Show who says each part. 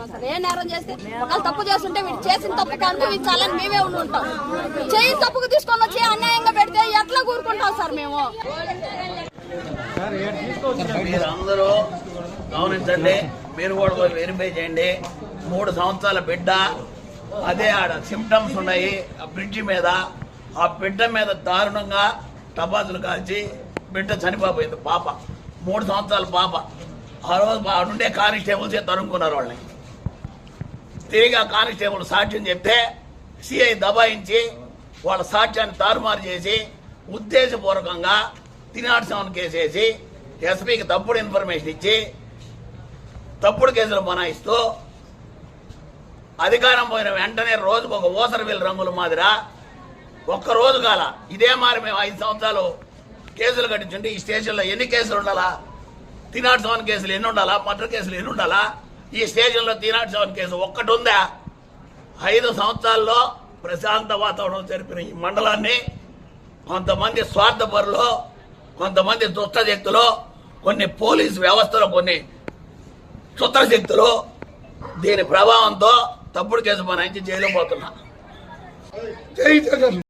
Speaker 1: అడుగుతున్నాం సార్. ఏ నేరం చేస్తే ఒకవేళ తప్పు చేస్తుంటే వీడు చేసిన తప్పుకి అనుభవించాలని మేమే ఉండి ఉంటాం. చేయి తప్పుకు తీసుకొని వచ్చి అన్యాయంగా పెడితే ఎట్లా కూరుకుంటాం సార్ మేము?
Speaker 2: మీరు అందరూ గమనించండి మీరు కూడా వెరిఫై చేయండి. మూడు సంవత్సరాల బిడ్డ అదే ఆడ సిమ్టమ్స్ ఉన్నాయి ఆ బ్రిడ్జి మీద. ఆ బిడ్డ మీద దారుణంగా టపాసులు కాల్చి బిడ్డ చనిపోయింది పాప. మూడు సంవత్సరాల పాప. ఆ రోజు ఆడుండే కానిస్టేబుల్సే తరుముకున్నారు వాళ్ళని. తిరిగి ఆ కానిస్టేబుల్ సాక్ష్యం చెప్తే సిఐ దబాయించి వాళ్ళ సాక్ష్యాన్ని తారుమారు చేసి ఉద్దేశపూర్వకంగా తినాడు సెవెన్ కేసు వేసి ఎస్పీకి తప్పుడు ఇన్ఫర్మేషన్ ఇచ్చి తప్పుడు కేసులు బనాయిస్తూ అధికారం పోయిన వెంటనే రోజుకు ఒక ఓసర వీల్ రంగుల మాదిర ఒక్క రోజు కాల ఇదే మారి మేము ఐదు సంవత్సరాలు కేసులు కట్టించుంటే ఈ స్టేషన్లో ఎన్ని కేసులు ఉండాలా? తినాడు సెవెన్ కేసులు ఎన్ని ఉండాలా? మటర్ కేసులు ఎన్ని ఉండాలా? ఈ స్టేషన్లో తినాడు సెవెన్ కేసు ఒక్కటి ఉందా ఐదు సంవత్సరాల్లో ప్రశాంత వాతావరణం జరిపిన ఈ మండలాన్ని కొంతమంది స్వార్థపరులు కొంతమంది దుష్ట శక్తులు కొన్ని పోలీస్ వ్యవస్థలో కొన్ని చుత్ర శక్తులు దీని ప్రభావంతో తప్పుడు కేసు మన జైలు పోతున్నా.